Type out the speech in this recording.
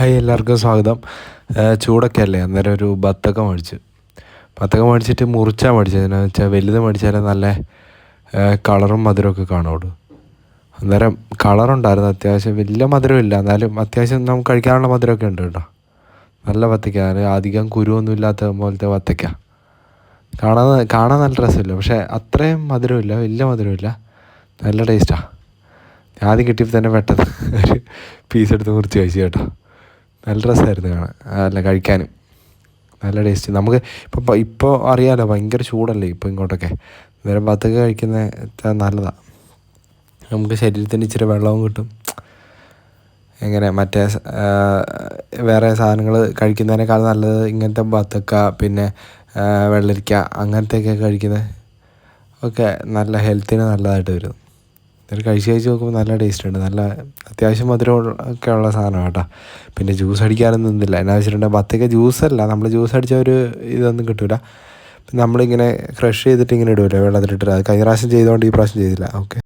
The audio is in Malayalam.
ഹായ് എല്ലാവർക്കും സ്വാഗതം. ചൂടൊക്കെ അല്ലേ? അന്നേരം ഒരു ബത്തക്ക മേടിച്ചു. ബത്തക്ക മേടിച്ചിട്ട് മുറിച്ചാൽ മേടിച്ചത്. എന്നാന്ന് വെച്ചാൽ വലുത് മേടിച്ചാലേ നല്ല കളറും മധുരമൊക്കെ കാണുള്ളൂ. അന്നേരം കളറുണ്ടായിരുന്നു. അത്യാവശ്യം വലിയ മധുരമില്ല. എന്നാലും അത്യാവശ്യം നമുക്ക് കഴിക്കാനുള്ള മധുരമൊക്കെ ഉണ്ട് കേട്ടോ. നല്ല ബത്തക്ക. അധികം കുരുവൊന്നും ഇല്ലാത്ത പോലത്തെ ബത്തക്ക. കാണാൻ കാണാൻ നല്ല രസമില്ല. പക്ഷേ അത്രയും മധുരമില്ല. വലിയ മധുരമില്ല. നല്ല ടേസ്റ്റാണ് ആദ്യം കിട്ടിയപ്പോൾ തന്നെ പെട്ടെന്ന് ഒരു പീസ് എടുത്ത് മുറിച്ച് കഴിച്ചു കേട്ടോ. നല്ല രസമായിരുന്നു കാണാൻ. അല്ല കഴിക്കാനും. നല്ല ടേസ്റ്റ് നമുക്ക് ഇപ്പോൾ ഇപ്പോൾ അറിയാമല്ലോ ഭയങ്കര ചൂടല്ലേ ഇപ്പോൾ ഇങ്ങോട്ടൊക്കെ. നേരം ബത്തക്ക കഴിക്കുന്നത് നല്ലതാണ് നമുക്ക് ശരീരത്തിന് ഇച്ചിരി വെള്ളവും കിട്ടും. എങ്ങനെ മറ്റേ വേറെ സാധനങ്ങൾ കഴിക്കുന്നതിനേക്കാൾ നല്ലത് ഇങ്ങനത്തെ ബത്തക്ക പിന്നെ വെള്ളരിക്ക അങ്ങനത്തെയൊക്കെ കഴിക്കുന്നത് ഒക്കെ നല്ല ഹെൽത്തിന് നല്ലതായിട്ട് വരും. എന്നിട്ട് കഴിച്ച് കഴിച്ച് നോക്കുമ്പോൾ നല്ല ടേസ്റ്റ് ഉണ്ട്. നല്ല അത്യാവശ്യം മധുരം ഒക്കെ ഉള്ള സാധനമാണ് കേട്ടോ. പിന്നെ ജ്യൂസ് അടിക്കാനൊന്നും നിന്നില്ല. എന്നാ വെച്ചിട്ടുണ്ടെങ്കിൽ ജ്യൂസ് അല്ല. നമ്മൾ ജ്യൂസ് അടിച്ച ഒരു ഇതൊന്നും കിട്ടില്ല നമ്മളിങ്ങനെ ക്രഷ് ചെയ്തിട്ട് ഇങ്ങനെ ഇടുമല്ലോ വെള്ളത്തിലിട്ടിട്ട്. അത് കഴിഞ്ഞ പ്രാവശ്യം ചെയ്തുകൊണ്ട് ഈ പ്രാവശ്യം ചെയ്തില്ല. ഓക്കെ